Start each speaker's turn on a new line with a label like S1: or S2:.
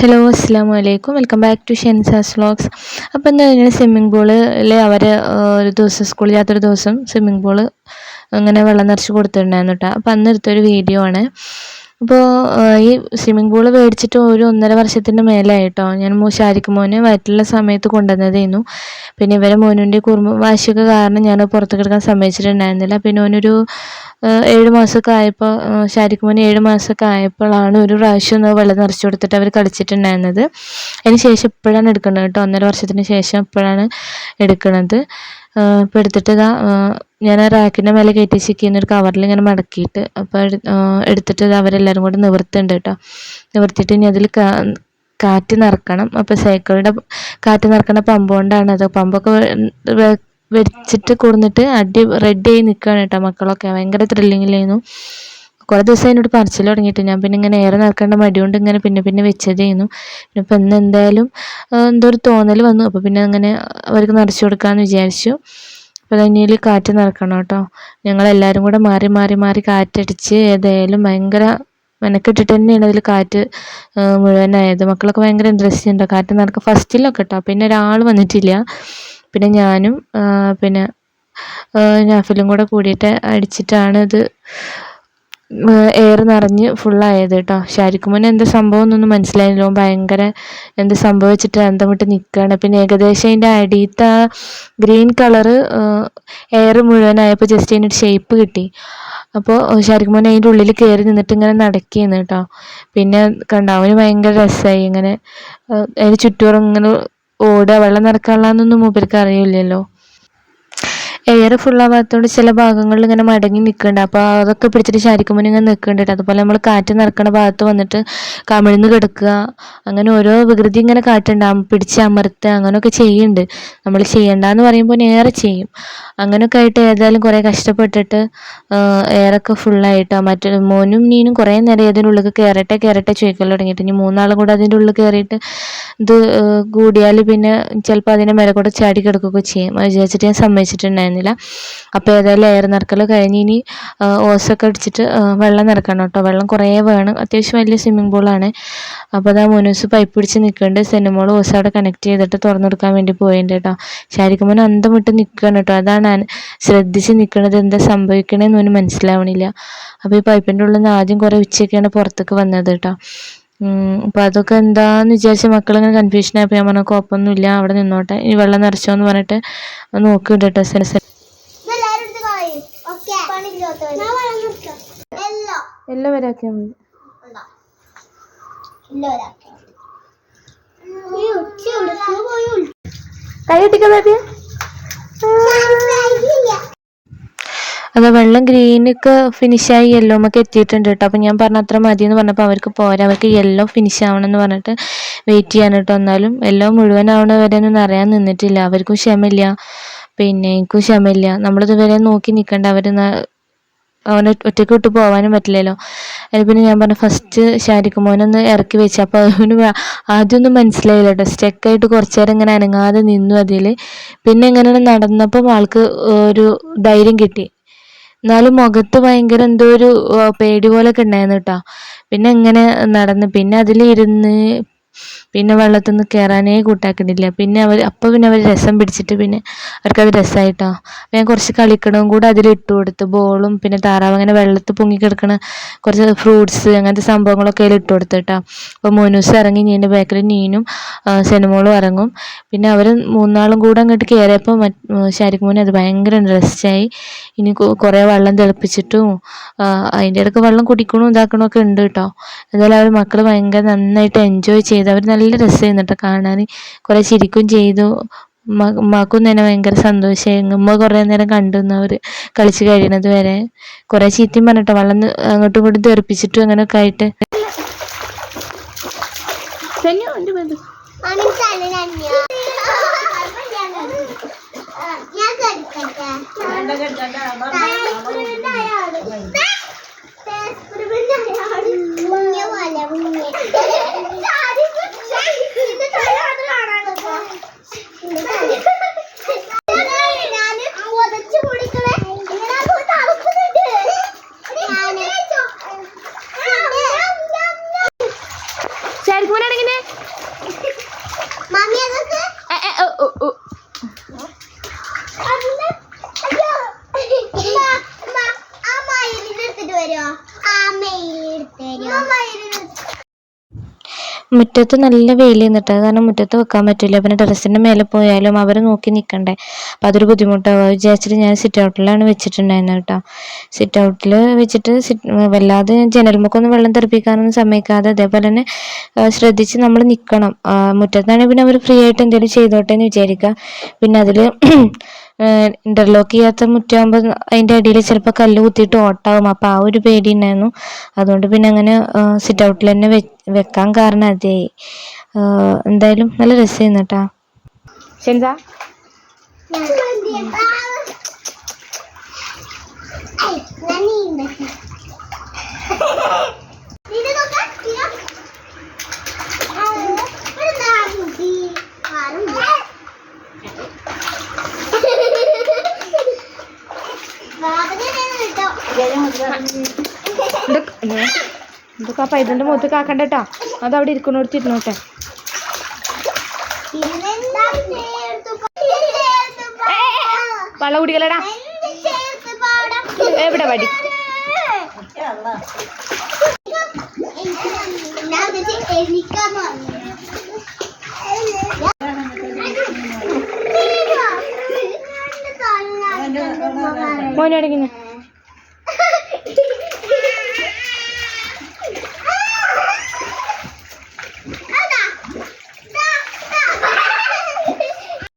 S1: Hello അസ്സാം വലൈക്കും welcome back to ഷെൻസാസ് വ്ളോഗ്സ് അപ്പോൾ എന്താ ഇങ്ങനെ സ്വിമ്മിംഗ് പൂളിൽ അവർ ഒരു ദിവസം സ്കൂളില്ലാത്തൊരു ദിവസം സ്വിമ്മിംഗ് പൂൾ അങ്ങനെ വെള്ളം നിറച്ച് കൊടുത്തിട്ടുണ്ടായിരുന്നു കേട്ടോ അപ്പോൾ അന്ന് വീഡിയോ ആണ്. അപ്പോൾ ഈ സ്വിമ്മിംഗ് പൂൾ മേടിച്ചിട്ട് ഒരു ഒന്നര വർഷത്തിന്റെ മേലായിട്ടോ ഞാൻ മൂശാരിക്കും മോനെ വയറ്റിലുള്ള സമയത്ത് കൊണ്ടുവന്നതായിരുന്നു പിന്നെ ഇവരെ മോനുന്റെ കുറുമ്പ് വാശിയൊക്കെ കാരണം ഞാൻ പുറത്ത് കിടക്കാൻ സമ്മതിച്ചിട്ടുണ്ടായിരുന്നില്ല. പിന്നെ ഓനൊരു ഏഴ് മാസമൊക്കെ ആയപ്പോൾ ഷാരിക്ക് മോന് ഏഴ് മാസമൊക്കെ ആയപ്പോഴാണ് ഒരു പ്രാവശ്യം ഒന്ന് വെള്ളം നിറച്ചു കൊടുത്തിട്ട് അവർ കളിച്ചിട്ടുണ്ടായിരുന്നത്. അതിന് ശേഷം ഇപ്പോഴാണ് എടുക്കുന്നത് കേട്ടോ. ഒന്നര വർഷത്തിന് ശേഷം ഇപ്പോഴാണ് എടുക്കുന്നത്. ഇപ്പോൾ എടുത്തിട്ട് ഇതാ ഞാൻ ആ റാക്കിന്റെ മേലെ കയറ്റി ചിക്കുന്ന ഒരു കവറിൽ ഇങ്ങനെ മടക്കിയിട്ട് അപ്പോൾ എടുത്തിട്ട് അവരെല്ലാവരും കൂടെ നിവർത്തുന്നുണ്ട് കേട്ടോ. നിവർത്തിയിട്ട് ഇനി അതിൽ കാറ്റ് നിറക്കണം. അപ്പോൾ സൈക്കിളിന്റെ കാറ്റ് നിറക്കുന്ന പമ്പ് കൊണ്ടാണ് അത്. പമ്പൊക്കെ വെച്ചിട്ട് കൊടുന്നിട്ട് അടി റെഡി ആയി നിൽക്കുകയാണ് കേട്ടോ മക്കളൊക്കെ. ഭയങ്കര ത്രില്ലിങ്ങിലായിരുന്നു കുറേ ദിവസം എന്നോട് പറിച്ചിൽ തുടങ്ങിയിട്ട് ഞാൻ പിന്നെ ഇങ്ങനെ ഏറെ നടക്കേണ്ട മടി കൊണ്ട് ഇങ്ങനെ പിന്നെ പിന്നെ വെച്ചതായിരുന്നു പിന്നെ ഇപ്പം ഇന്ന് എന്തായാലും എന്തോ ഒരു തോന്നൽ വന്നു. അപ്പോൾ പിന്നെ അങ്ങനെ അവർക്ക് നിറച്ചു കൊടുക്കാമെന്ന് വിചാരിച്ചു. അപ്പോൾ അതിനെ കാറ്റ് നിറക്കണം കേട്ടോ ഞങ്ങളെല്ലാവരും കൂടെ മാറി മാറി മാറി കാറ്റടിച്ച് ഏതായാലും ഭയങ്കര മെനക്കെട്ടിട്ട് തന്നെയാണ് അതിൽ കാറ്റ് മുഴുവനായത്. മക്കളൊക്കെ ഭയങ്കര ഇൻട്രസ്റ്റ് ഉണ്ടോ. കാറ്റ് നടക്കുക ഫസ്റ്റിലൊക്കെ കേട്ടോ പിന്നെ ഒരാൾ വന്നിട്ടില്ല. പിന്നെ ഞാനും പിന്നെ നാഫിലും കൂടെ കൂടിയിട്ട് അടിച്ചിട്ടാണ് ഇത് എയർ നിറഞ്ഞ് ഫുള്ളായത് കേട്ടോ. ഷാരിക്കുമോന് എന്താ സംഭവം എന്നൊന്നും മനസ്സിലായില്ല. ഭയങ്കര എന്ത് സംഭവിച്ചിട്ട് അന്തം വിട്ട് നിൽക്കുകയാണ് പിന്നെ ഏകദേശം അതിന്റെ അടിയത്തെ ഗ്രീൻ കളറ് എയർ മുഴുവനായപ്പോൾ ജസ്റ്റ് അതിനൊരു ഷേപ്പ് കിട്ടി. അപ്പോൾ ഷാരിക്കുമോൻ അതിന്റെ ഉള്ളിൽ കയറി നിന്നിട്ട് ഇങ്ങനെ നടക്കിയെന്ന് കേട്ടോ. പിന്നെ കണ്ട അവന് ഭയങ്കര രസമായി ഇങ്ങനെ അതിന് ചുറ്റും ഇങ്ങനെ ഓടുക വെള്ളം നിറക്കാനുള്ളതൊന്നും മൂപ്പർക്ക് അറിയില്ലല്ലോ. എയർ ഫുള്ളാവാത്തതുകൊണ്ട് ചില ഭാഗങ്ങളിൽ ഇങ്ങനെ മടങ്ങി നിൽക്കുന്നുണ്ട് അപ്പോൾ അതൊക്കെ പിടിച്ചിട്ട് ശരിക്കുമ്പോൾ ഇങ്ങനെ നിൽക്കുന്നുണ്ട് അതുപോലെ നമ്മൾ കാറ്റ് നിറക്കണ ഭാഗത്ത് വന്നിട്ട് കമിഴ്ന്ന് കിടക്കുക അങ്ങനെ ഓരോ വികൃതി ഇങ്ങനെ കാറ്റുണ്ട് പിടിച്ച് അമർത്തുക അങ്ങനെയൊക്കെ ചെയ്യുന്നുണ്ട് നമ്മൾ ചെയ്യണ്ടെന്ന് പറയുമ്പോൾ ഏറെ ചെയ്യും. അങ്ങനെയൊക്കെ ആയിട്ട് ഏതായാലും കുറേ കഷ്ടപ്പെട്ടിട്ട് എയറൊക്കെ ഫുള്ളായിട്ടോ മറ്റു മോനും നീനും കുറേ നേരം ഏതിന്റെ ഉള്ളിൽ കയറട്ടെ കയറട്ടെ ചോദിക്കാൻ തുടങ്ങിയിട്ട്. ഇനി മൂന്നാളും കൂടെ അതിന്റെ ഉള്ളിൽ കയറിയിട്ട് ഇത് കൂടിയാൽ പിന്നെ ചിലപ്പോൾ അതിന്റെ മേലെ കൂടെ ചാടി കിടക്കുകയൊക്കെ ചെയ്യും. അത് വിചാരിച്ചിട്ട് ഞാൻ സമ്മതിച്ചിട്ടുണ്ടായിരുന്നു ഉണ്ടായിരുന്നില്ല അപ്പോൾ ഏതായാലും ലെയർ നിറക്കൽ കഴിഞ്ഞ് ഇനി ഓസൊക്കെ അടിച്ചിട്ട് വെള്ളം നിറക്കണം കേട്ടോ. വെള്ളം കുറേ വേണം. അത്യാവശ്യം വലിയ സ്വിമ്മിംഗ് പൂളാണ് അപ്പോൾ അതാ മോനൂസ് പൈപ്പ് പിടിച്ച് നിൽക്കുന്നുണ്ട് സെനിമോൾ ഓസ് അവിടെ കണക്ട് ചെയ്തിട്ട് തുറന്നു കൊടുക്കാൻ വേണ്ടി പോയിട്ടുണ്ട് കേട്ടോ. ശാരിക്കുമ്പോൾ അന്തം വിട്ട് നിൽക്കുകയാണ് കേട്ടോ. അതാണ് ശ്രദ്ധിച്ച് നിൽക്കുന്നത് എന്താ സംഭവിക്കണേന്ന് ഒന്നും മനസ്സിലാവണില്ല. അപ്പോൾ ഈ പൈപ്പിന്റെ ഉള്ളിൽ നിന്ന് ആദ്യം കുറേ ഉച്ചയൊക്കെയാണ് പുറത്തേക്ക് വന്നത് കേട്ടോ. അപ്പോൾ അതൊക്കെ എന്താന്ന് വിചാരിച്ച മക്കളിങ്ങനെ കൺഫ്യൂഷൻ ആയപ്പോൾ ഞാൻ പറഞ്ഞു കുഴപ്പമൊന്നുമില്ല അവിടെ നിന്നോട്ടെ. ഇനി വെള്ളം നിറച്ചോ എന്ന് പറഞ്ഞിട്ട് നോക്കി കേട്ടോ സെൻസ് എല്ലാം വരാക്കിയാൽ മതി. കൈ ഒട്ടിക്കാൻ ബേബി. അത് വെള്ളം ഗ്രീനൊക്കെ ഫിനിഷായി യെല്ലോ ഒക്കെ എത്തിയിട്ടുണ്ട് കേട്ടോ അപ്പോൾ ഞാൻ പറഞ്ഞ അത്ര മതി എന്ന് പറഞ്ഞപ്പോൾ അവർക്ക് പോരാ. അവർക്ക് യെല്ലോ ഫിനിഷ് ആവണം എന്ന് പറഞ്ഞിട്ട് വെയിറ്റ് ചെയ്യാൻ കേട്ടോ എന്നാലും യെല്ലോ മുഴുവൻ വരെ ഒന്നും അറിയാൻ നിന്നിട്ടില്ല. അവർക്കും ക്ഷമയില്ല. പിന്നെ എനിക്കും ക്ഷമയില്ല. നമ്മളിതുവരെ നോക്കി നിൽക്കണ്ട. അവർ അവനെ ഒറ്റയ്ക്ക് വിട്ട് പോകാനും പറ്റില്ലല്ലോ. അതിൽ പിന്നെ ഞാൻ പറഞ്ഞു ഫസ്റ്റ് ഷാരിക്ക് മോനൊന്ന് ഇറക്കി വെച്ചു. അപ്പോൾ അവന് ആദ്യമൊന്നും മനസ്സിലായില്ല കേട്ടോ സ്റ്റെക്കായിട്ട് കുറച്ച് നേരം ഇങ്ങനെ അനങ്ങാതെ നിന്നു അതിൽ പിന്നെ ഇങ്ങനെ നടന്നപ്പോൾ ആൾക്ക് ഒരു ധൈര്യം കിട്ടി. എന്നാലും മുഖത്ത് ഭയങ്കര എന്തോ ഒരു പേടി പോലൊക്കെ ഉണ്ടായിരുന്നു കേട്ടോ പിന്നെ ഇങ്ങനെ നടന്ന്? പിന്നെ അതിലിരുന്ന് പിന്നെ വെള്ളത്തിൽ നിന്ന് കയറാനേ കൂട്ടാക്കണില്ല പിന്നെ അവർ അപ്പോൾ പിന്നെ അവർ രസം പിടിച്ചിട്ട് പിന്നെ അവർക്കത് രസമായിട്ടോ ഞാൻ കുറച്ച് കളിക്കണവും കൂടെ അതിലിട്ട് കൊടുത്ത്. ബോളും പിന്നെ താറാവ് അങ്ങനെ വെള്ളത്തിൽ പൊങ്ങി കിടക്കണ കുറച്ച് ഫ്രൂട്ട്സ് അങ്ങനത്തെ സംഭവങ്ങളൊക്കെ അതിൽ ഇട്ട് കൊടുത്ത് കേട്ടോ അപ്പോൾ മോനൂസ് ഇറങ്ങി നീന്റെ ബാക്കിൽ നീനും സിനിമകളും ഇറങ്ങും. പിന്നെ അവർ മൂന്നാളും കൂടെ അങ്ങോട്ട് കയറിയപ്പോൾ ശരിക്കും മോനെ അത് ഭയങ്കര ഇൻട്രസ്റ്റായി ഇനി കുറേ വെള്ളം തിളപ്പിച്ചിട്ടും അതിന്റെ ഇടയ്ക്ക് വെള്ളം കുടിക്കണോ ഇതാക്കണോ ഒക്കെ ഉണ്ട് കേട്ടോ. എന്തായാലും അവർ മക്കൾ ഭയങ്കര നന്നായിട്ട് എൻജോയ് ചെയ്ത് അവർ നല്ല രസമായിരുന്നു കേട്ടോ കാണാൻ കുറേ ചിരിക്കും ചെയ്തു. ഉമ്മാക്കും തന്നെ ഭയങ്കര സന്തോഷമായി ഉമ്മ കുറേ നേരം കണ്ടു അവർ കളിച്ച് കഴിയണത് വരെ. കുറേ ചീത്തയും പറഞ്ഞിട്ടോ. വെള്ളം അങ്ങോട്ടും ഇങ്ങോട്ടും തെറിപ്പിച്ചിട്ടും അങ്ങനെയൊക്കെ ആയിട്ട്.
S2: മുങ്ങിയ
S1: മുറ്റത്ത് നല്ല വെയിൽ നിന്നിട്ട് കാരണം മുറ്റത്ത് വെക്കാൻ പറ്റില്ല. പിന്നെ ടെറസിന്റെ മേലെ പോയാലും അവർ നോക്കി നിൽക്കണ്ടേ അപ്പം അതൊരു ബുദ്ധിമുട്ടാവും. വിചാരിച്ചിട്ട് ഞാൻ സിറ്റ് ഔട്ടിലാണ് വെച്ചിട്ടുണ്ടായിരുന്നത് കേട്ടോ സിറ്റ് ഔട്ടിൽ വെച്ചിട്ട് വല്ലാതെ ജനൽമുക്കൊന്നും വെള്ളം തെറിപ്പിക്കാനൊന്നും സമ്മതിക്കാതെ അതേപോലെ തന്നെ ശ്രദ്ധിച്ച് നമ്മൾ നിൽക്കണം മുറ്റത്താണെങ്കിൽ പിന്നെ അവർ ഫ്രീ ആയിട്ട് എന്തെങ്കിലും ചെയ്തോട്ടെ എന്ന് വിചാരിക്കുക പിന്നെ അതിൽ ഇന്റർലോക്ക് ചെയ്യാത്ത മുറ്റാകുമ്പോൾ അതിന്റെ അടിയിൽ ചിലപ്പോൾ കല്ല് കുത്തിയിട്ട് ഓട്ടാവും. അപ്പോൾ ആ ഒരു പേടി ഉണ്ടായിരുന്നു. അതുകൊണ്ട് പിന്നെ അങ്ങനെ സിറ്റ് ഔട്ടിൽ തന്നെ വെ വെക്കാൻ കാരണം അതേ എന്തായാലും നല്ല രസമായിരുന്നു കേട്ടോ ഷെൻസ? ഇതൊക്കെ ആ പൈതന്റെ മുഖത്ത് കാക്കണ്ട കേട്ടോ അത് അവിടെ ഇരിക്കണോടത്ത് ഇരുന്നോട്ടെ വെള്ളം കുടിക്കലടാ എവിടെ
S2: പറഞ്ഞു
S1: മോനെ അടങ്ങിന്ന്